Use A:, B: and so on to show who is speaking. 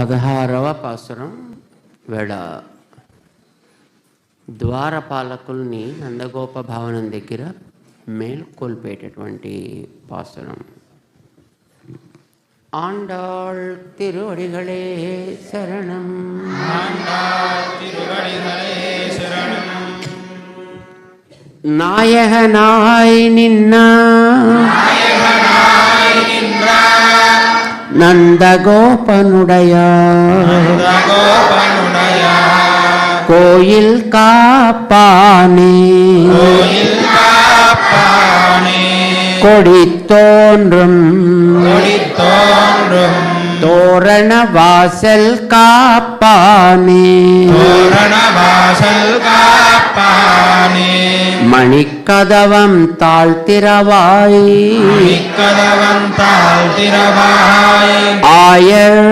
A: పదహారవ పాసురం వెడ ద్వారపాలకుల్ని నందగోప భవనం దగ్గర మేల్కొల్పేటటువంటి పాసురం ஆண்டாள் திருவடிகளே சரணம்
B: திருவடிகளே சரணம்
A: நாயகனாய் நின்ன நந்தகோபனுடைய கோயில் காப்பானே. கொடி தோன்றும்
B: கொடி தோன்றும் தோரண வாசல் காப்பானே.
A: மணிக்கதவம் தாழ்த்திரவாய்
B: கதவன் தாழ் திரவாய்
A: ஆயர்